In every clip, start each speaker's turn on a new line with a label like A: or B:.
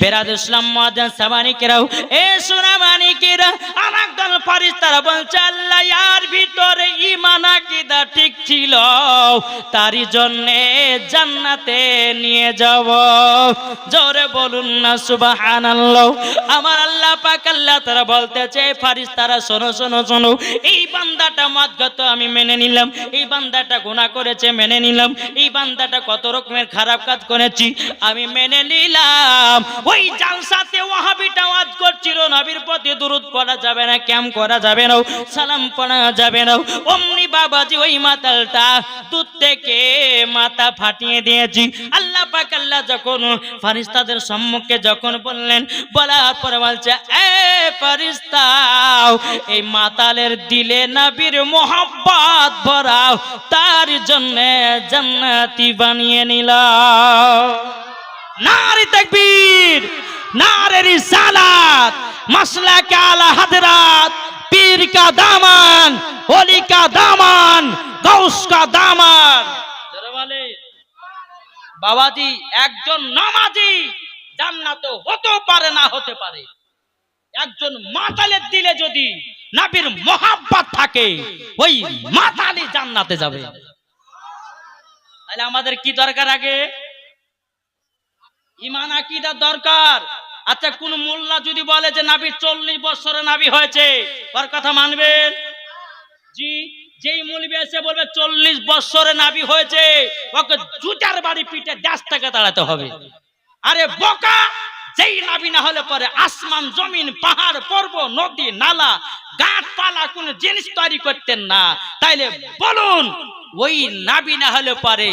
A: বেরাদ ইসলাম মহাজান সামানিকেরাও এ সোনা মানিকেরা আর একদল ফারিস্তারা বলছে, আল্লাহ ইয়ার ভিতরে ইমান আকিদা ঠিক ছিল, তারই জান্নাতে নিয়ে যাব। জোরে বলুন না আমার আল্লাহ পাক আল্লাহ তারা ফারিস্তারা শোনো শোনো শোনো, এই বান্দাটা মদগত আমি মেনে নিলাম, এই বান্দাটা করেছে, মেনে নিলাম, এই বান্দাটা কত রকমের খারাপ কাজ করেছি, আমি মেনে নিলাম। ওই জালসাতে ওয়াহাবিটা ওয়াজ করছিল, নবীর প্রতি দুরুদ পড়া যাবে না, ক্যাম করা যাবে না, সালাম পড়া যাবে না। অমনি বাবাজি ওই মাতালটা দুধ থেকে মাথা ফাটিয়ে দিয়েছি। আল্লাহ পাক, আল্লাহ যখন ফারিস্তাদের সম্মুখে যখন বললেন, বলার পরে বলছে, এ ফারিস্তাও এই মাতালের দিলে নবীর মোহাব্বত ভরাও, তার জন্য জান্নাতি বানিয়ে নিলাম। নারী তাকবীর! নারে রিসালাত মাসলা কে আলা হাদরাত পীর কা দামান ওলি কা দামান। গৌস কা দামান বাবাজি, একজন নামাজি জান্নাত হতেও পারে, না হতে পারে। একজন মাতালের দিলে যদি নাবির মোহাব্বত থাকে, ওই মাতালি জান্নাতে যাবে। তাহলে আমাদের কি দরকার আগে? ইমান আকিদা দরকার? আচ্ছা কোন মোল্লা যদি বলে যে নাবি চল্লিশ বছরে নাবি হয়েছে, ওর কথা মানবেন? জি, যেই মুলবি এসে বলবে চল্লিশ বছরে নাবি হয়েছে, ওকে জুতার বাড়ি পিঠে দাস থেকে দাঁড়াতে হবে। আরে বোকা! যেই নাবি না হলে পরে আসমান, জমিন, পাহাড়, পর্বত, নদী, নালা, গাছপালা, কোন জিনিস তৈরি করতেন না। তাইলে বলুন, ওই নাবি না হলে পরে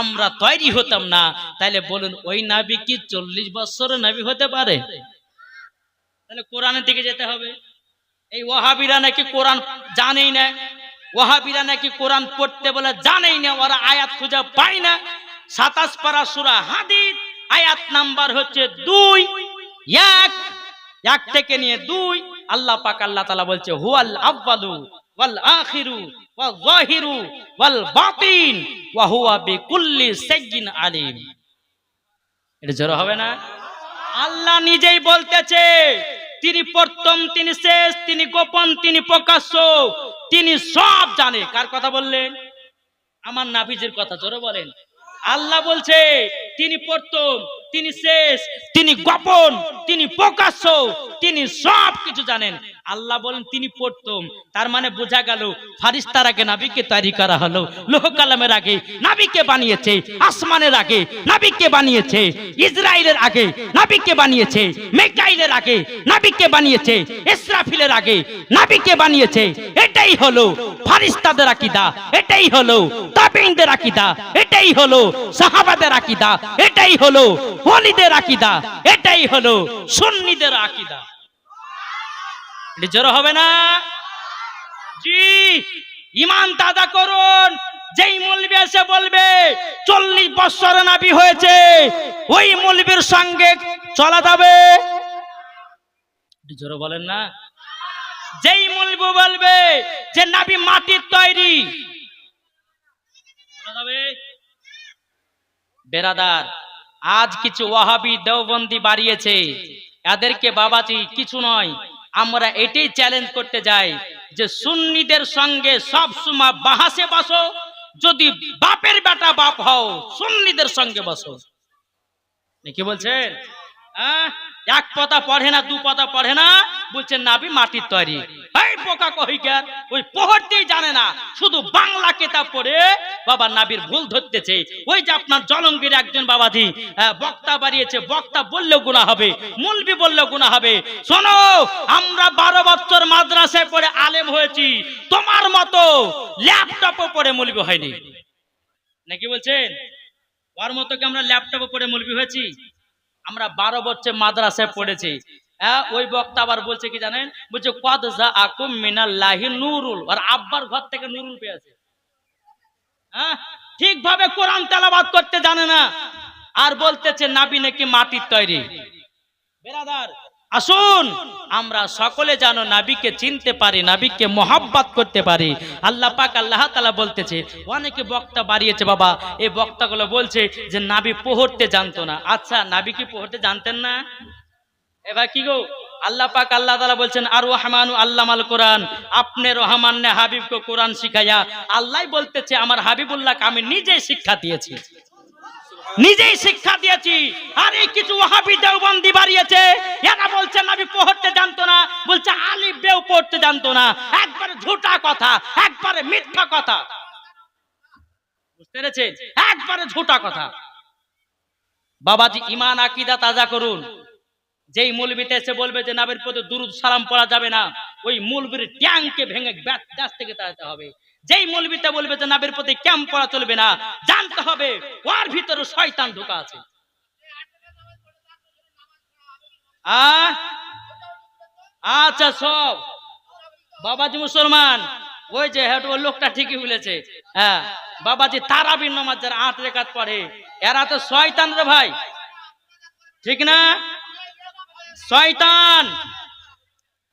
A: আমরা তৈরি হতাম না। তাইলে বলুন, ওই নাবি কি চল্লিশ বছরের নাবি হতে পারে? তাহলে কোরআনের দিকে যেতে হবে। এই ওয়াহাবিরা নাকি কোরআন জানেই না। ওয়াহাবিরা নাকি কোরআন পড়তে বলে জানেই না, ওরা আয়াত খুঁজে পায় না। সাতাশ পারা সুরা হাদিদ আয়াত নাম্বার হচ্ছে দুই। এক। এক থেকে নিয়ে দুই। আল্লাহ পাক আল্লাহ তালা বলছে, হুয়াল আব্বালু ওয়াল আখিরু ওয়াল জাহিরু ওয়াল বাতিন ওয়া হুয়া বিকুল্লি সাইয়্যিন আলিম। এটা জোর হবে না? আল্লাহ নিজেই বলতেছে, তিনি প্রথম, তিনি শেষ, তিনি গোপন, তিনি প্রকাশ্য, তিনি সব জানে। কার কথা বললেন? আমার নাফিজের কথা জোরে বলেন। আল্লাহ বলছে তিনি প্রথম তিনি শেষ তিনি গোপন তিনি প্রকাশ্য তিনি সব কিছু জানেন। আল্লাহ বলেন, তিনি প্রথম। তার মানে বোঝা গেল ফারিস্তার আগে নাবিকে তৈরি করা হলো। লোহ কালামের আগে নাবিকে বানিয়েছে, আসমানের আগে নাবিকে বানিয়েছে ইসরায়েলের আগে নাবিকে বানিয়েছে, মেকাইলের আগে নাবিকে বানিয়েছে, ইসরাফিলের আগে নাবিকে বানিয়েছে। এটাই হলো ফারিস্তাদের আকিদা, এটাই হলো তাবিনদের আকিদা, এটাই হলো সাহাবাদের আকিদা, এটাই হলো ওলিদের আকিদা, এটাই হলো সুন্নিদের আকিদা। এটা জোর হবে না? জি ইমান তাজা করুন। যেই মৌলবি এসে বলবে, চল্লিশ বছর নাবি হয়েছে, ওই মৌলবীর সঙ্গে চলা যাবে। জোরে বলেন না। যেই মৌলবি বলবে যে নাবি মাটির তৈরি? বেরাদার, আজ কিছু ওয়াহাবি দেওবন্দি বাড়িয়েছে। এদেরকে বাবাজি, কিছু নয় আমরা এটাই চ্যালেঞ্জ করতে যাই যে সুন্নিদের সঙ্গে সব সময় বাহাসে বসো, যদি বাপের বেটা বাপ হও, সুন্নিদের সঙ্গে বসো কি বলছেন? এক পাতা পড়ে না, দু পাতা পড়ে না বলছেন নাবি মাটির তৈরি। ওই জানে না, শুধু বাংলা কেতাব পড়ে বাবা নাবির ভুল ধরতেছে। ওই যে আপনার জলঙ্গির একজন বাবাজি বক্তা বাড়িয়েছে, বক্তা বললেও গুণা হবে, মুলবি বললেও গুণা হবে। শোনো, আমরা বারো বছর মাদ্রাসায় পড়ে আলেম হয়েছি, তোমার মতো ল্যাপটপও পড়ে মুলবি হয়নি। নাকি বলছেন? ওর মতো কি আমরা ল্যাপটপে পড়ে মুলবি হয়েছি? আমরা বারো বছর মাদ্রাসায় পড়েছি। হ্যাঁ ওই বক্তা আবার বলছে কি জানেন? বলছে, কদ যা আকুম মিনাল্লাহি নুরুল। আর আব্বার ঘর থেকে নুরুল পেয়েছে। হ্যাঁ ঠিকভাবে কোরআন তেলাবাদ করতে জানে না। আর বলতেছে, নাবি নাকি মাটির তৈরি? বেরাদার আসুন, আমরা সকলে যেন নাবিকে চিনতে পারি, নাবিকে মোহাব্বত করতে পারি। আল্লাহ পাক আল্লাহ তালা বলতেছে, অনেকে বক্তা বাড়িয়েছে, বাবা, এই বক্তাগুলো বলছে যে নাবি পড়তে জানতো না। আচ্ছা নাবি কি পড়তে জানতেন না? এবার কি গো? আল্লাহ পাক আল্লাহ তালা বলছেন, আর রহমানু আল্লাহ আল কোরআন, আপনি রহমান নে হাবিবকে কোরআন শিখাইয়া, আল্লাহ বলতেছে, আমার হাবিবুল্লাহকে আমি নিজে শিক্ষা দিয়েছি। নিজেই শিক্ষা দিয়েছি। আর এই কিছু ওহাবি দেওবন্দি বাড়িয়েছে। এরা বলছে আমি পড়তে জানতো না। বলছে, আলিফ বেও পড়তে জানতো না। একবারে ঝুটা কথা, একবারে মিথ্যা কথা। বুঝতে পেরেছেন? একবারে ঝুটা কথা। বাবাজি ইমান আকিদা তাজা করুন। যেই মৌলবিতে এসে বলবে যে নাবের প্রতি দুরুদ সালাম পড়া যাবে না, ওই মৌলবির ট্যাংকে ভেঙে ব্যাস থেকে তাড়াতে হবে। যেই মৌলবিতে বলবে যে নাবের প্রতি ক্যাম্প পড়া চলবে না, জানতে হবে ওর ভিতরে শয়তান ঢোকা আছে? আচ্ছা সব। বাবাজি মুসলমান, ওই যে হ্যাঁ ওই লোকটা ঠিকই বলেছে। হ্যাঁ বাবাজি তারাবির নামাজ যারা আট রেখাত পড়ে। এরা তো শয়তান রে ভাই। ঠিক না? শয়তান!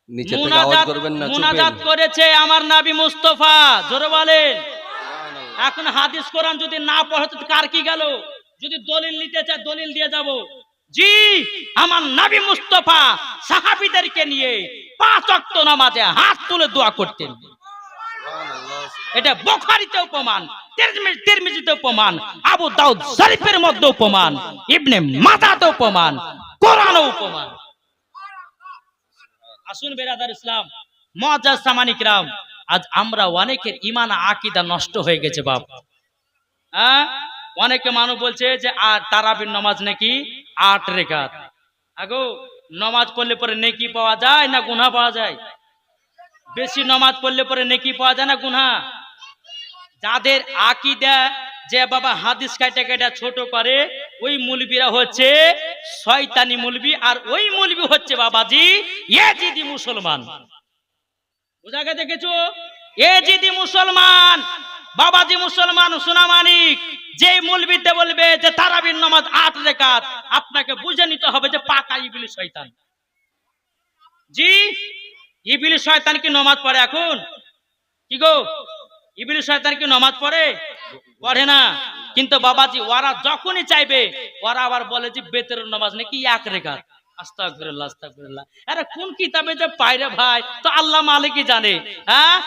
B: নিচে থেকে আওয়াজ
A: মুনাজাত
B: করবেন না
A: মুনাজাত করেছে আমার নাবি মুস্তফা জোরে বলেন। এখন হাদিস কোরআন যদি না পড়ে তো কার কি গেল? যদি দলিল নিতে চায় দলিল দিয়ে যাব। জি আমার নাবি মুস্তফা সাহাবীদেরকে নিয়ে পাঁচ ওয়াক্ত নামাজে হাত তুলে দোয়া করতেন। এটা বুখারীতে তিরমিজ- তিরমিজিতে প্রমাণ আবু দাউদ শরীফের মধ্যে প্রমাণ ইবনে মাজাতে প্রমাণ কোরআনও প্রমাণ আসুন বেরাদার ইসলাম। মজাজ সামানিক রাম। আজ আমরা অনেকের ইমান আকিদা নষ্ট হয়ে গেছে, বাপ। হ্যাঁ? অনেকে মানুষ বলছে যে, আর তারাবির নামাজ নাকি আট রেখাত। আগো, নামাজ পড়লে পরে নেকি পাওয়া যায় না গুনা পাওয়া যায়? বেশি নামাজ পড়লে পরে নেকি পাওয়া যায় না গুনা যাদের আকিদা যে বাবা হাদিস কাটা কাটা ছোট করে, ওই মুলবিরা হচ্ছে শয়তানি মুলবি, আর ওই মুলবি হচ্ছে বাবাজি এ জিদি মুসলমান। বুঝাকে দেখেছ এ জিদি মুসলমান, বাবাজি মুসলমান সোনামানিক যে মুলবিতে বলবে যে তারাবির নামাজ আট রেখাত, আপনাকে বুঝে নিতে হবে যে পাকা ইবিলি শয়তান। জি ইবিলি শয়তান কি নামাজ পড়ে এখন? কি গো? ইবিলি শয়তান কি নামাজ পড়ে? পড়ে না। কিন্তু বাবাজি, ওরা যখনই চাইবে, ওরা আবার বলে যে বেতের নামাজ নাকি এক জানে হ্যাঁ?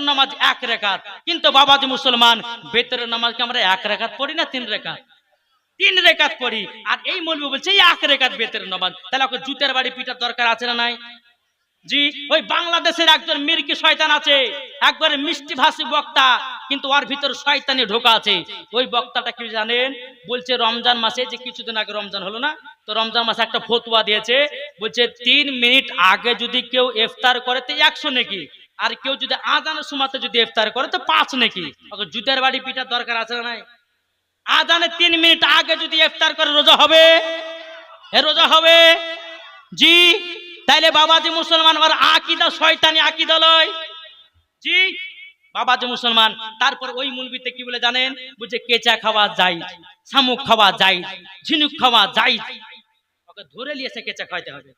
A: নামাজ কিন্তু বাবাজি মুসলমান, বেতর নামাজকে আমরা এক রেখাত পড়ি না তিন রেখাত? তিন রেখাত পড়ি। আর এই মৌলবি বলছে এক রেখাত বেতের নামাজ। তাহলে জুতের বাড়ি পিটার দরকার আছে না নাই? জি, ওই বাংলাদেশের একজন মির্কি শয়তান আছে। একবারে মিষ্টি ভাষী বক্তা, কিন্তু ওর ভিতর শয়তানি ঢোকা আছে। ওই বক্তাটা কি জানেন? বলছে, রমজান মাসে, যে কিছুদিন আগে রমজান হলো না, তো রমজান মাসে একটা ফতুয়া দিয়েছে। বলছে, তিন মিনিট আগে যদি কেউ ইফতার করে, তো একশো নাকি। আর কেউ যদি আজানের সময়তে যদি ইফতার করে, তো পাঁচ নাকি। জুতের বাড়ি পিটার দরকার আছে না নাই? আজানে তিন মিনিট আগে যদি ইফতার করে, রোজা হবে? এ রোজা হবে? জি। তাইলে বাবাজি মুসলমান আমার আকিদা শয়তানি আকিদা লয়। জি, বাবাজি মুসলমান, তারপর ওই মুলবিতে কি বলে জানেন? বুঝে কেচা খাওয়া যায়, শামুক খাওয়া যায়, ঝিনুক খাওয়া যায়। ওকে ধরে নিয়েছে কেচা খাইতে হবে।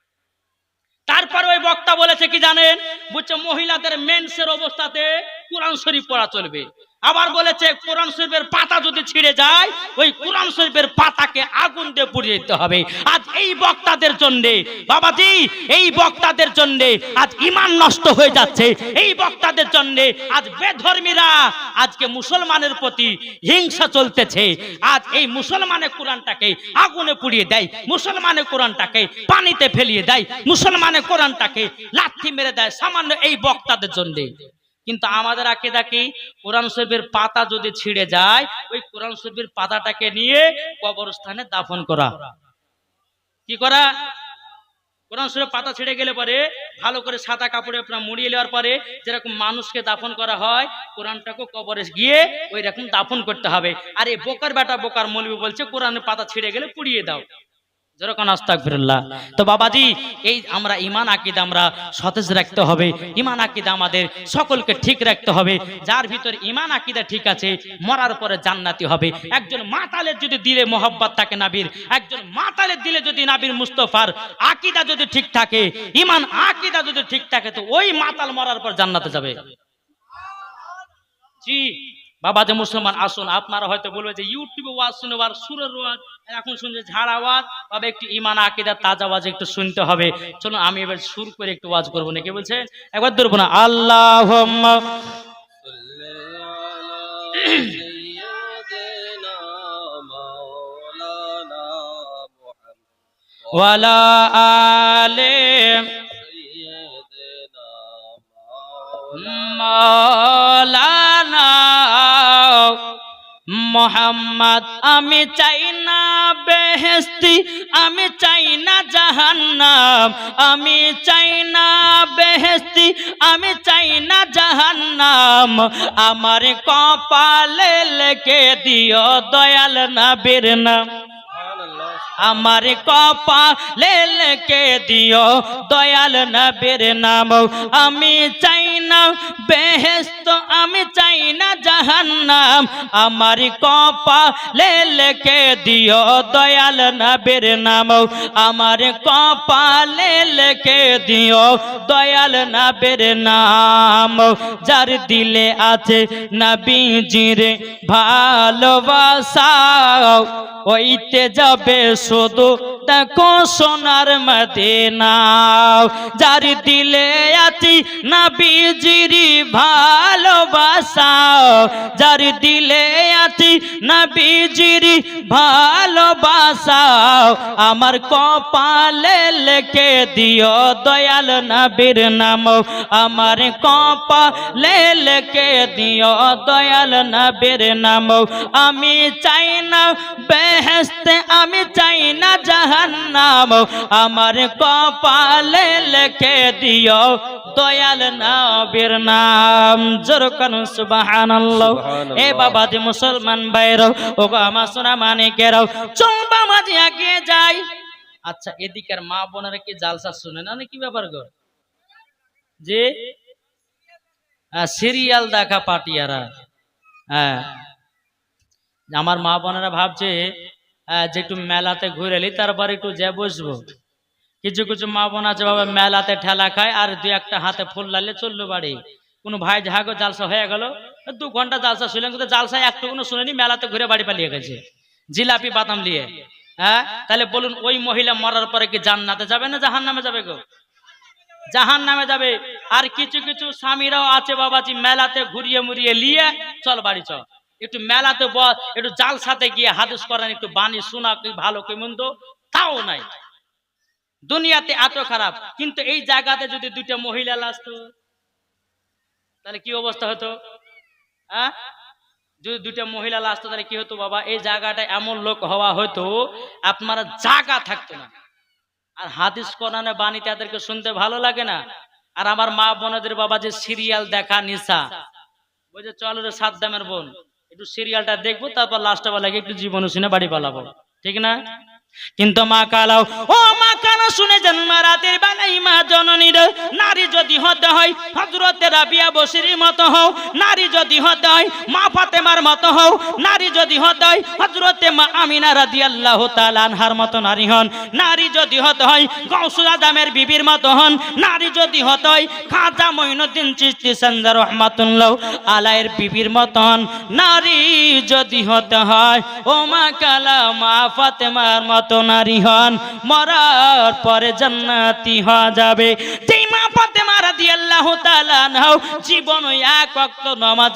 A: তারপর ওই বক্তা বলেছে কি জানেন? বুঝছে মহিলাদের মেন্সের অবস্থাতে কোরআন শরীফ পড়া চলবে। আবার বলেছে, কোরআন শরীফের পাতা যদি ছিঁড়ে যায়, ওই কোরআন শরীফের পাতাকে আগুন দিয়ে পুড়িয়ে দিতে হবে। আজ এই বক্তাদের জন্য, বাবাজি, এই বক্তাদের জন্য আজ ইমান নষ্ট হয়ে যাচ্ছে। এই বক্তাদের জন্য আজ বেধর্মীরা আজকে মুসলমানের প্রতি হিংসা চলতেছে। আজ এই মুসলমানের কোরআনটাকে আগুনে পুড়িয়ে দেয় মুসলমানের কোরআনটাকে পানিতে ফেলিয়ে দেয় মুসলমানের কোরআনটাকে লাথি মেরে দেয়, সামান্য এই বক্তাদের জন্য। কিন্তু আমাদের আকিদা কি? কোরআন শরীফের পাতা যদি ছিঁড়ে যায়, ওই কোরআন শরীফের পাতাটাকে নিয়ে কবরস্থানে দাফন করা। কি করা? কোরআন শরীফ পাতা ছিঁড়ে গেলে পরে ভালো করে সাদা কাপড়ে আপনার মুড়িয়ে নেওয়ার পরে যেরকম মানুষকে দাফন করা হয় কোরআনটাকে কবরে গিয়ে ওই রকম দাফন করতে হবে। আর এই বোকার বেটা বোকার মৌলবি বলছে, কোরআনের পাতা ছিঁড়ে গেলে পুড়িয়ে দাও। যেরকম আস্তাগফিরুল্লাহ। তো বাবাজি, এই আমরা ইমান আকিদা আমরা সতেজ রাখতে হবে। ইমান আকিদা আমাদের সকলকে ঠিক রাখতে হবে। যার ভিতর ইমান আকিদা ঠিক আছে, মরার পরে জান্নাতি হবে। একজন মাতালের যদি দিলে মোহব্বত থাকে নাবির, একজন মাতালের দিলে যদি নাবির মুস্তফার আকিদা যদি ঠিক থাকে ইমান আকিদা যদি ঠিক থাকে, তো ওই মাতাল মরার পর জান্নাতে যাবে। জি। বাবা যে মুসলমান, আসুন, আপনারা হয়তো বলবে যে ইউটিউবে ওয়াজ শুনে আর সুরের ওয়াজ, এখন শুনছে ঝাড় আওয়াজ তবে একটু ইমান আকিদার তাজা আওয়াজ একটু শুনতে হবে। চলুন, আমি এবার সুর করে একটু ওয়াজ করব। নাকি বলছে? একবার ধরবো না। আল্লাহ ওয়ালা মোহাম্মদ, আমি চাই না বেহেস্তি আমি চাই না জাহান্নাম, আমি চাই না বেহেস্তি আমি চাই না জাহান্নাম। আমার কপালে লেখে দিও দয়াল নবীর নাম। আমার কপালে লেখে দিও দয়াল নবীর নাম। আমি চাই না বেহেস্ত আমি চাই না জাহান্নাম। আমার কপালে লেখে দিও দয়াল নবীর নাম। আমার কপালে লেখে দিও দয়াল নবীর নাম। যার দিলে আছে নবীজির ভালোবাসা, ওইতে যাবে শুধু দেখো সোনার মদিনা। যার দিলে আছি নবীজিরি ভালোবাসা যার দিলে আছি নবীজিরি ভালোবাসাও। আমার কপালে লেখে দিও দয়াল নবীর নাম। আমার কপালে লেখে দিও দয়াল নবীর নাম। আমি চাই না বেহেস্তে আমি চাই না জাহান্নাম। আমার কপালে লেখে দিও দয়াল নবীর নাম। জোরকান সুবহানাল্লাহ। এ বাবা যে মুসলমান ভাইরাও ও গো আমার সোনা মানিকেরাও চল বাবা যে এগিয়ে যাই। আচ্ছা এদিকের মা বোনেরা কি জালসা শুনে না? না কি ব্যাপার গো যে সিরিয়াল দেখা পাটিয়ারা। হ্যাঁ আমার মা বোনেরা ভাবছে যে একটু মেলাতে ঘুরে এলি তারপর একটু যে বসবো। কিছু কিছু মা বোন আছে বাবা মেলাতে ঠেলা খায় আর দু একটা হাতে ফুল লালে চলল বাড়ি। কোনো ভাই ঝাগো জালসা হয়ে গেল, দু ঘণ্টা জালসা শুনলেন কিন্তু জালসা একটুকুনো শুনেনি, মেলাতে ঘুরে বাড়ি পালিয়ে গেছে। জিলাপি বাদাম নিয়ে হ্যাঁ? তাহলে বলুন, ওই মহিলা মরার পরে কি জান্নাতে যাবে না জাহান নামে যাবে গো? জাহান নামে যাবে। আর কিছু কিছু স্বামীরাও আছে বাবাজি, মেলাতে ঘুরিয়ে মুড়িয়ে লিয়ে, চল বাড়ি চল। একটু মেলাতে বস একটু জাল সাথে গিয়ে হাদিস করেন, একটু বাণী শোনা, কি ভালো, কি মন্দ, তাও নাই। দুনিয়াতে এত খারাপ, কিন্তু এই জায়গাতে যদি দুইটা মহিলা আসতো তাহলে কি অবস্থা হতো? হ্যাঁ? যদি দুইটা মহিলা আসতো, তাহলে কি হতো বাবা? এই জায়গাটা এমন লোক হওয়া হয়তো আপনারা জায়গা থাকতো না। আর হাদিস কোরআনে বাণী তাদেরকে শুনতে ভালো লাগে না? আর আমার মা বোনদের বাবা যে সিরিয়াল দেখা নিশা ওই যে চলো রে সাত দামের বোন, একটু সিরিয়ালটা দেখব, তারপর লাস্টে বেলাকে একটু জীবন শুনে বাড়ি পালাবো। ঠিক না? কিন্তু মা কালাও, ও মা কালো শুনে জন্ম রাতের বেলায় মা জননীর নারী যদি হতে হয় হজরতে রাবিয়া বসির মতো হও, নারী যদি হতে হয়, মা ফাতেমার মতো হও, নারী যদি হতে হয় হজরতে মা আমিনা রাদি আল্লাহ তালানহার মতো নারী হন, নারী যদি হতে হয় গৌসুল আদামের বিবির মতো হন, নারী যদি হতে হয়, খাজা মঈনুদ্দিন চিস্তি সন্দার রহমাতুল্লাহ আলায়ের বিবির মতো হন, নারী যদি হতে হয়, ও মা কালা মা ফাতেমার মতো নারী হন, মরার পরে জান্নাতি হওয়া যাবে। যেই মা ফাতেমা রাদিয়াল্লাহু তাআলা নাও জীবন এক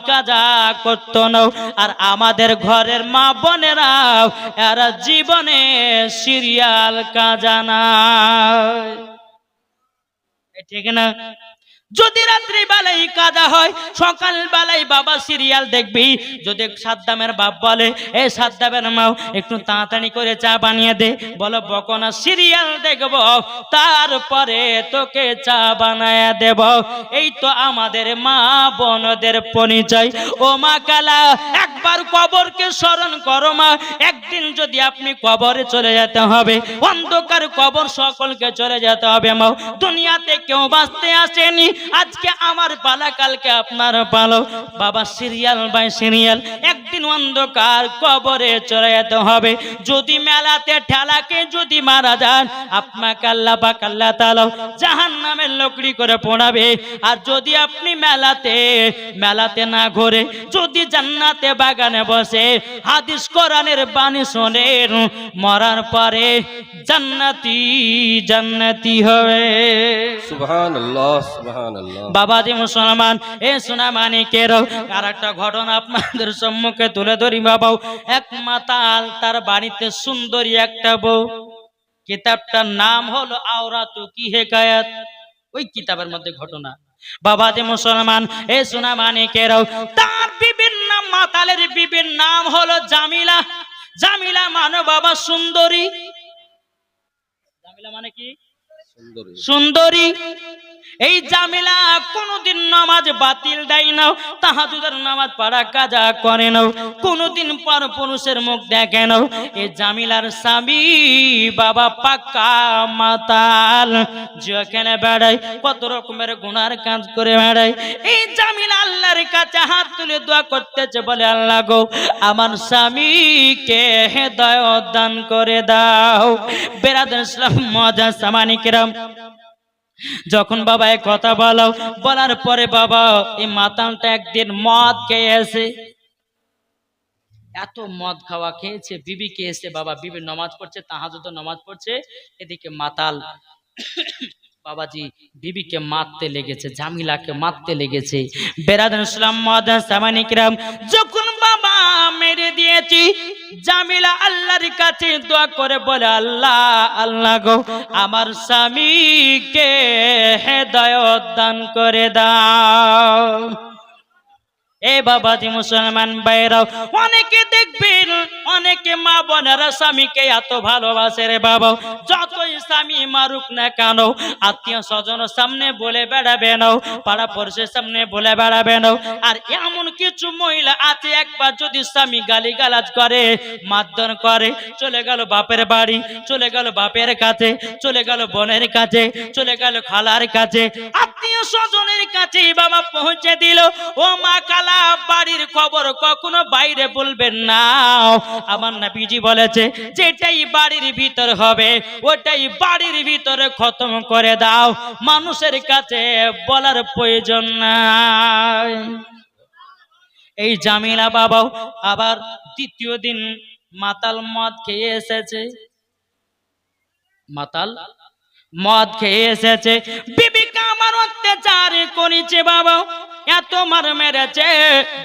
A: কাজা করতো নাও আর আমাদের ঘরের মা বোনেরাও, এরা জীবনে সিরিয়াল কাজা ঠিক না? যদি রাত্রি বেলায় কাজা হয়, সকাল বেলায় বাবা সিরিয়াল দেখবি। যদি সাদ্দামের বাপ বলে, এ সাদ্দামের মাও, একটু তাড়াতাড়ি করে চা বানিয়ে দে। বলো, বকনা, সিরিয়াল দেখব। তারপরে তোকে চা বানায় দেব। এই তো আমাদের মা বোনদের পরিচয়। ও মা কালা, একবার কবরকে স্মরণ করো মা। একদিন যদি আপনি কবরে চলে যেতে হবে, অন্ধকার কবর সকলকে চলে যেতে হবে মা। দুনিয়াতে কেউ বাঁচতে আসেনি। আজকে আমার পালা কালকে আপনার পালো বাবা, সিরিয়াল বাই সিরিয়াল, একদিন অন্ধকার কবরে চলে যেতে হবে। যদি মেলাতে ঠেলাকে যদি মারা যান, আপনাকে আল্লাহ পাক, আল্লাহ তাআলা জাহান নামের লকড়ি করে পোড়াবে। আর যদি আপনি মেলাতে মেলাতে না ঘুরে, যদি জান্নাতে বাগানে বসে, হাদিস কোরআনের বাণী শোনেন মরার পরে জান্নাতি জান্নাতি হবে।
B: সুবহানাল্লাহ সুবহানাল্লাহ
A: বাবাজি মুসলমান এ সোনা মানিকের আর একটা ঘটনা আপনাদের সম্মুখে তুলে ধরি বাবাও। এক মাতাল তার বাড়িতে সুন্দরী একটা বউ। কিতাবটার নাম হলো আওরাতু কি হেকায়াত? ওই কিতাবের মধ্যে ঘটনা। বাবাজি মুসলমান এ সোনা মানিকের তার বিভিন্ন মাতালের বিভিন্ন নাম হলো জামিলা। জামিলা মানে বাবা সুন্দরী। জামিলা মানে কি?
B: সুন্দরী।
A: সুন্দরী। এই জামিলা কোনদিন নামাজ বাতিল দেয় না তাহাজুদের নামাজ পড়া কাজা করে না কোনদিন পর পুরুষের মুখ দেখে না এই জামিলার স্বামী বাবা পাক্কা মাতাল, যেখানে বেড়ায়, কত রকমের গুনার কাজ করে বেড়ায়। এই জামিলা আল্লাহর কাছে হাত তুলে দোয়া করতেছে, বলে, আল্লাহ গো, আমার স্বামীকে হেদায়ত দান করে দাও। বেরাদার ইসলাম মজা সামানিকেরাম যখন বাবা এক কথা বলো বলার পরে বাবা এই মাতালটা একদিন মদ খেয়েছে এত মদ খাওয়া খেয়েছে বিবি খেয়েছে বাবা বিবি নমাজ পড়ছে তাহাজ নমাজ পড়ছে এদিকে মাতাল বাবাজি, বিবিকে মারতে লেগেছে, জামিলাকে মারতে লেগেছে। বেরাদান ইসলাম মাদান সামানিকরাম যখন বাবা মেরে দিয়েছি, জামিলা আল্লাহর কাছে দোয়া করে বলে, আল্লাহ আল্লাহ গো, আমার স্বামীকে হেদায়ত দান করে দাও। এ বাবাজি মুসলমান বাইরাও অনেকে দেখবেন অনেকে মা বোনেরা স্বামীকে এত ভালোবাসে রে বাবা। যতই স্বামী মারুক না কেন, আত্মীয় স্বজন সামনে বলে বেড়াবে নাও পাড়া পড়শের সামনে বলে বেড়াবে নাও আর এমন কিছু মহিলা আছে, একবার যদি স্বামী গালি গালাজ করে, মারধর করে, চলে গেল বাপের বাড়ি, চলে গেল বাপের কাছে, চলে গেল বোনের কাছে, চলে গেল খালার কাছে, আত্মীয় স্বজনের কাছে বাবা পৌঁছে দিল। ও মা কালা, বাড়ির খবর কখনো বাইরে বলবেন না। আমার নাবিজি বলেছে, যেটাই বাড়ির ভিতর হবে, ওটাই বাড়ির ভিতরে খতম করে দাও। মানুষের কাছে বলার প্রয়োজন নাই। এই জামিলা বাবাও আবার দ্বিতীয় দিন মাতাল মদ খেয়ে এসেছে। মাতাল মদ খেয়ে এসেছে। বিবিকা আমার অত্যাচার করেছে বাবা এত মার মেরেছে।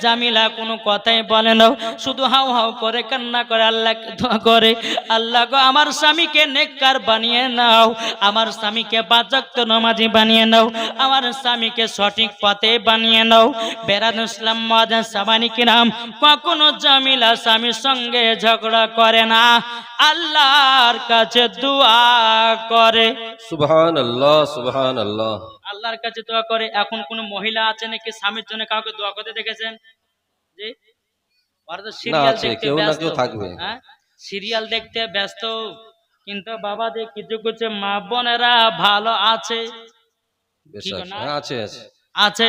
A: জামিলা কোনো কথাই বলে না। শুধু হাউ হাউ করে, কান্না করে আল্লাহকে করে। আল্লাহ গো, আমার স্বামীকে নেককার বানিয়ে নাও। আমার স্বামীকে বাজক্ত নমাজি বানিয়ে নাও। আমার স্বামীকে সঠিক পথে বানিয়ে নাও। বেরাদ ইসলাম মজা সাবানিক নাম কখনো জামিলা স্বামীর সঙ্গে ঝগড়া করে না। আল্লাহর কাছে দোয়া করে।
B: সুবহানাল্লাহ সুবহানাল্লাহ।
A: আল্লাহর কাছে দোয়া করে। এখন কোন মহিলা আছে নাকি স্বামীর জন্য কাউকে দোয়া করতে দেখেছেন? জি? সিরিয়াল দেখতে ব্যস্ত।
B: থাকবে।
A: হ্যাঁ? সিরিয়াল দেখতে ব্যস্ত কিন্তু বাবা যে কিছু কিছু মা বোনেরা ভালো আছে?
B: হ্যাঁ, আছে আছে।
A: আছে।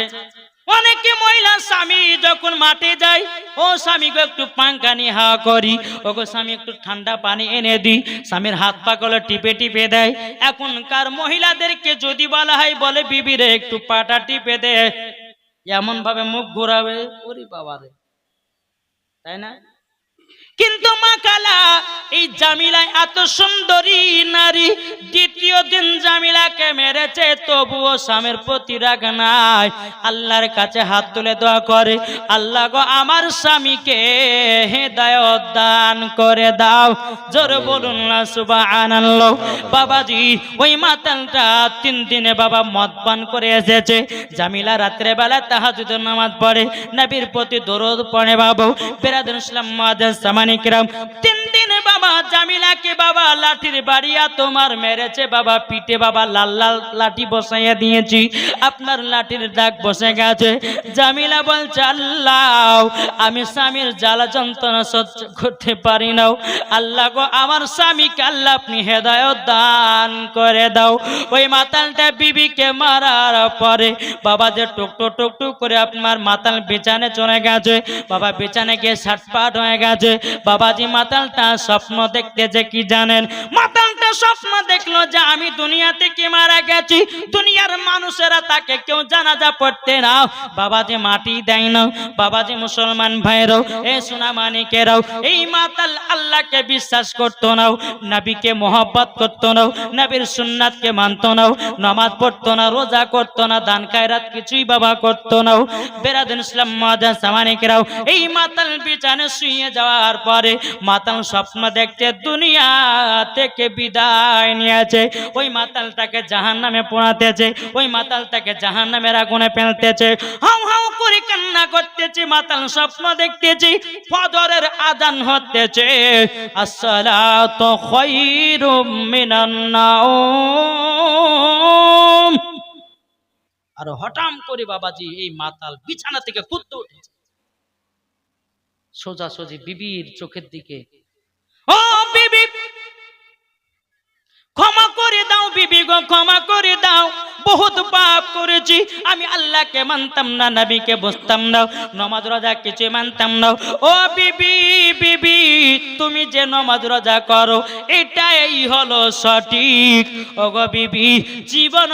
A: অনেকে মহিলা স্বামী যখন মাঠে যায়, ও স্বামীকে একটু পাঙ্কা নিয়ে হাওয়া করি। ওকে স্বামী, একটু ঠান্ডা পানি এনে দিই। স্বামীর হাত পা গুলো টিপে টিপে দেয়। এখনকার মহিলাদেরকে যদি বলা হয়, বলে বিবিরে একটু পাটা টিপে দেয় এমন ভাবে মুখ ঘোরাবে। ওরে বাবারে। তাই না? কিন্তু মা কালা, এই জামিলা এত সুন্দরী নারী, দ্বিতীয় দিন জামিলাকে মেরেছে, তবুও স্বামীর প্রতি রাগ নাই। আল্লাহর কাছে হাত তুলে দোয়া করে, আল্লাহ গো, আমার স্বামীকে হেদায়ত দান করে দাও। জোরে বলুন না, সুবহানাল্লাহ। বাবাজি, ওই মাতালটা তিন দিনে বাবা মদ পান করে এসেছে। জামিলা রাত্রে বেলা তাহাজুদের নামাজ পড়ে, নবীর প্রতি দরদ পড়ে বাবু। বেরাদুল ইসলাম মাদান সামানিকরাম তিন দিনে বাবা জামিলাকে বাবা, লাঠির বাড়িয়া তোমার মেরেছে বাবা, পিঠে বাবা লাল লাল লাঠি বসাইয়া দিয়েছি। আপনার লাঠির দাগ বসে গেছে। জামিলা বলছে, আল্লাহ, আমি স্বামীর জ্বালা যন্ত্রণা সহ্য করতে পারি না। আল্লাহ গো, আমার স্বামীকে আল্লাহ আপনি হেদায়ত দান করে দাও। ওই মাতালটা বিবিকে মারার পরে বাবা যে টুকটু টুকটু করে আপনার মাতাল বিছানে চলে গেছে। বাবা বিছানে গিয়ে সাটপাট হয়ে গেছে। বাবাজি মাতালটা স্বপ্ন দেখতেছে কি জানেন? মাতালটা স্বপ্ন দেখল যে আমি দুনিয়া থেকে মারা গেছি? দুনিয়ার মানুষেরা তাকে কেউ জানাজা পড়তে না বাবাজি মাটি দেয় না বাবাজি মুসলমান ভাইরাও, এ সোনা মানিকেরাও এই মাতাল আল্লাহকে বিশ্বাস করতো না, নবীকে মোহব্বত করতো না, নবীর সুন্নাতকে মানতো না, নামাজ পড়তো না, রোজা করতো না, দান কায়রাত কিছুই বাবা করতো না। বেরাদিন ইসলাম মাদা সামানিকেরাও এই মাতাল বিছানে শুয়ে যাওয়ার পরে মাতাল স্বপ্ন দেখতে দুনিয়া থেকে বিদায় নিয়েছে। ওই মাতালটাকে জাহান নামে পোড়াতেছে, ওই মাতালটাকে জাহান নামের আগুনে ফেলতেছে। হাউ হাউ করে কান্না করতেছে, মাতাল স্বপ্ন দেখতেছি ফদরের আজান হতেছে। মিনান নাওম। আর হঠাৎ করে বাবাজি এই মাতাল বিছানা থেকে কুদতে উঠেছে। সোজা সোজি বিবির চোখের দিকে ও বিবি। ক্ষমা করে দাও বিবি গো ক্ষমা করে দাও। বহুত পাপ করেছি। আমি আল্লাহকে মানতাম না নবীকে বুঝতাম না নমাজ রোজা কিছু মানতাম না। ও বিবি বিবি তুমি যে নমাজ রোজা করো এটাই হলো সঠিক। ও গো বিবি জীবন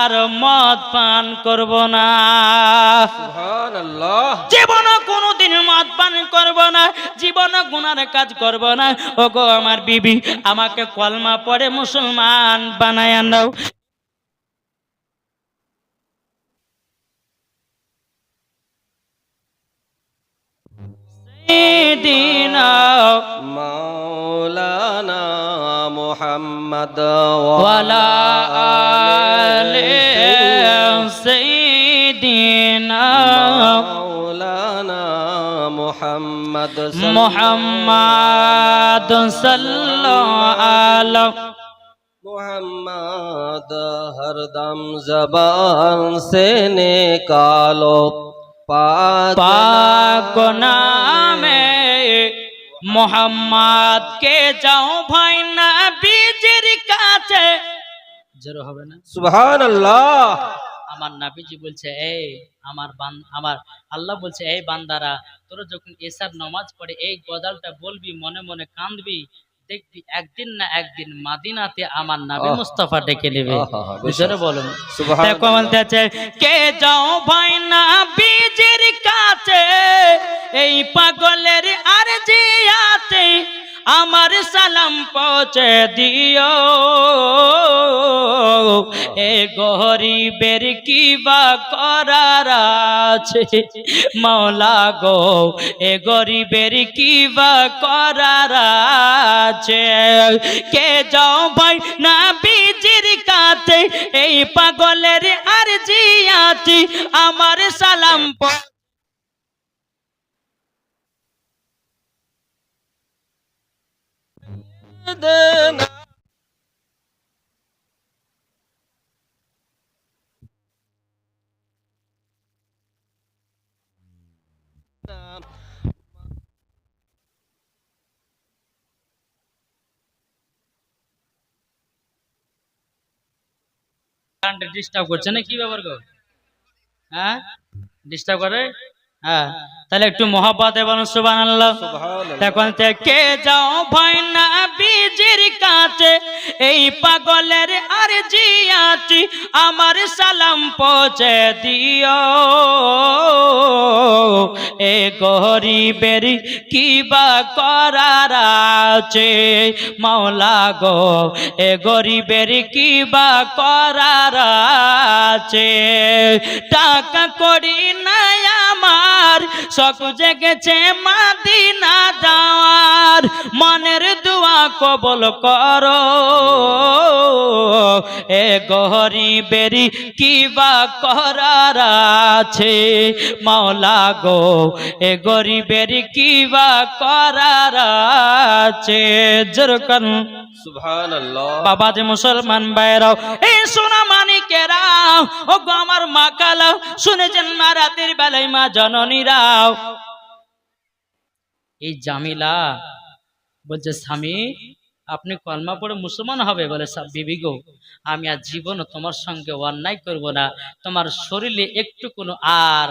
A: আর মদ পান করব না। জীবন কোনোদিন মদ করব না জীবন গুনার কাজ করব না। ও গো আমার বিবি আমাকে কলমা পড়ে মুসলমান বানায় দাও দিনা
B: মাওলানা মুহাম্মদ
A: ওয়ালা আলে
B: মাওলানা محمد
A: محمد صلى الله
B: محمد ہر دم زبان سے نکالو
A: پاک نام মোহাম্মদ কে যাও ভাই না বীজের কাছে জোর হবে না
B: সুবহানাল্লাহ
A: আমার নাবিজি বলছে এই আমার বান আমার আল্লাহ বলছে এই বান্দারা তোরা যখন এসার নামাজ পড়ে এই গজালটা বলবি মনে মনে কাঁদবি দেখবি একদিন না একদিন মাদিনাতে আমার নাবি। মুস্তাফা ডেকে নেবে।
B: আহা,
A: বলুন। বলতেছে কে যাও ভাই না বীজের কাছে এই পাগলের আর যে আছে আমার সালাম পৌঁছে দিও। এ গরিবের কি বা করার আছে? মাওলা গো, এ গরিবের কি বা করার আছে। কে যাও ভাই না বীজির কাছে এই পাগলের আর জি আছে আমার সালাম প- ডিস্টার্ব করছে না কি ব্যাপার গো হ্যাঁ? ডিস্টার্ব করে? হ্যাঁ তাহলে একটু মহাপাতে বলুন সুবান আল্লাহ তখন থেকে যাও ভয় না বীজের কাছে এই পাগলের আর জিয়াছি আমার সালাম পৌঁছে দিও। এ গরিবের কি বা করার আছে মাওলা গো এ গরিবের কি বা করার আছে। টাকা করি নাই আমার শখ জেগেছে মাদিনা যাওয়ার। মনের দোয়া কবল করো। এ গরিবেরি কি বা করার আছে। মাওলা গো, এ গরিবের কি বা করার আছে।
B: সুবহানাল্লাহ
A: বাবা যে মুসলমান বাইরাও এই সোনা মানিকেরাও ও গো আমার মা কালাও শুনেছেন মা রাতের বেলায় মা জননীরাও? এই জামিলা বলছে, স্বামী, আপনি কলমা পড়ে মুসলমান হবে বলে বিবি গো, আমি আর জীবন তোমার সঙ্গে অন্যায় করব না। তোমার শরীরে একটু কোনো আর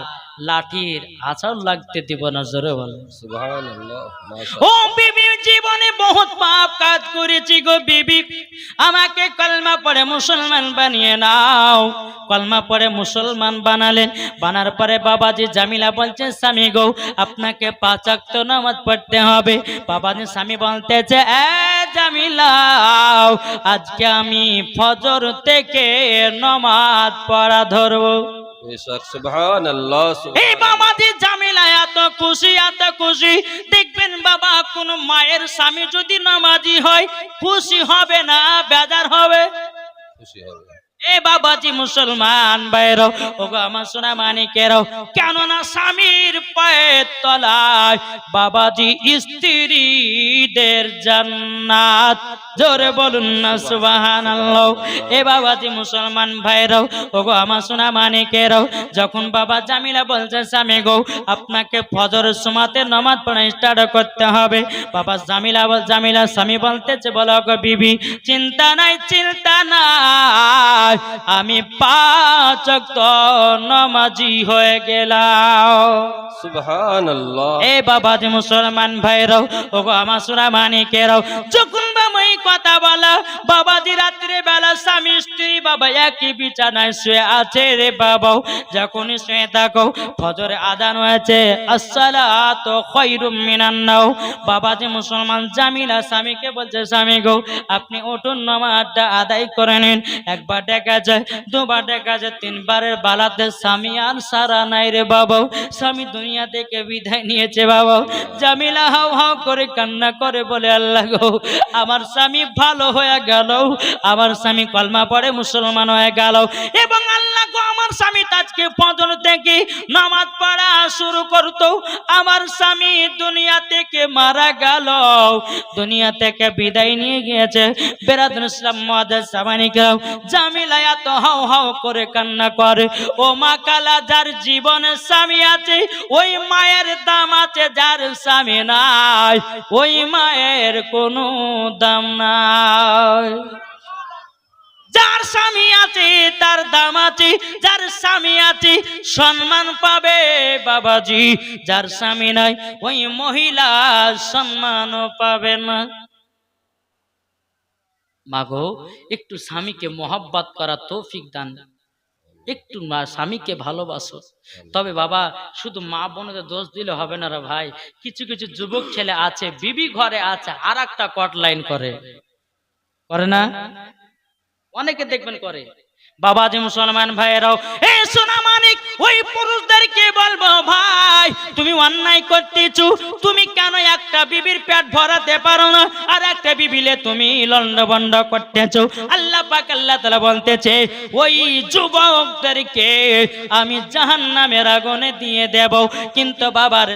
A: লাঠির আচার লাগতে দিব না জোরে বলে। ও বিবি জীবনে বহুত পাপ কাজ করেছি গো বিবি। আমাকে কলমা পড়ে মুসলমান বানিয়ে নাও। কলমা পড়ে মুসলমান বানালেন। বানার পরে বাবাজি জামিলা বলছেন স্বামী গো আপনাকে পাঁচাক্ত নামাজ পড়তে হবে। বাবাজি স্বামী বলতেছে এ জামিলা আজকে আমি ফজর থেকে নমাজ পড়া ধরবো। এই বাবাজি জামিলা এত খুশি এত খুশি। দেখবেন বাবা কোন মায়ের স্বামী যদি নামাজি হয় খুশি হবে না বেজার হবে।
B: খুশি হবে।
A: এ বাবাজি মুসলমান বাইর ওগো আমার সোনা মানিকের কেননা স্বামীর পায়ের তলায় বাবাজি স্ত্রীদের জান্নাত। জোরে বলুন না সুবাহান এ বাবাজি মুসলমান ভাইরাও ওগো আমার সোনা মানিকের যখন বাবা জামিলা বলছে স্বামী গো আপনাকে ফজর সমাতে নামাজ পড়া স্টার্ট করতে হবে। বাবা জামিলা বল জামিলা স্বামী বলতেছে বলো গো বিবি চিন্তা নাই চিন্তা নাই। আমি পাঁচ নমাজি হয়ে গেলাম।
B: সুবহানাল্লাহ।
A: এ বাবাজি মুসলমান ভাইরাও ওগো আমার সোনা মানিকেরাও যখন বাবা কথা বলা। বাবাজি রাত্রে বেলা স্বামী, স্ত্রী, বাবা একই বিছানায় শুয়ে আছে রে বাবাও। যখনই শুয়ে থাকো, ফজরে আদান হয়েছে। মিনান নাও। মুসলমান জামিলা স্বামীকে বলছে, স্বামী গো, আপনি নামাজটা আদায় করে নিন। একবার দেখা যায়, দুবার দেখা যায়, তিনবারের বালাতে স্বামী আর সারা নাই রে বাবাও। স্বামী দুনিয়া থেকে বিদায় নিয়েছে বাবা জামিলা হাও হাও করে কান্না করে বলে, আল্লাহ গো, আমার স্বামী ভালো হয়ে গেল, আমার স্বামী কলমা পড়ে মুসলমান হয়ে গেল। এবং আল্লাহ আমার স্বামী আজকে পদর থেকে নামাজ পড়া শুরু করতো। আমার স্বামী দুনিয়া থেকে মারা গেল, দুনিয়া থেকে বিদায় নিয়ে গিয়েছে। এত হাও করে কান্না করে। ও মা যার জীবনে স্বামী আছে, ওই মায়ের দাম আছে, যার স্বামী নাই। ওই মায়ের কোনো দাম নাই। যার স্বামী আছে, তার দাম আছে, যার স্বামী আছে, সম্মান পাবে বাবাজি। যার স্বামী নাই, ওই মহিলা সম্মান পাবে না। মাগো, একটু স্বামীকে মহাব্বাত করা তৌফিক দান। একটু মা স্বামীকে ভালোবাসো। তবে বাবা শুধু মা বোনদের দোষ দিলে হবে না রে ভাই। কিছু কিছু যুবক ছেলে আছে বিবি ঘরে আছে আর একটা কট লাইন করে। করে না? অনেকে দেখবেন করে। বাবা মুসলমান ভাইয়েরাও, এ সোনা মানিক, ওই পুরুষদেরকে বলব ভাই, তুমি অন্যায় করতেছো, তুমি কেন একটা বিবির পেট ভরাতে পারো না? আর একটা বিবিলে তুমি লন্ড বন্ড করতেছো। আল্লাহ পাক আল্লাহ তাআলা বলতেছে, ওই যুবকদেরকে আমি জাহান্নামের আগুনে দিয়ে দেব। কিন্তু বাবার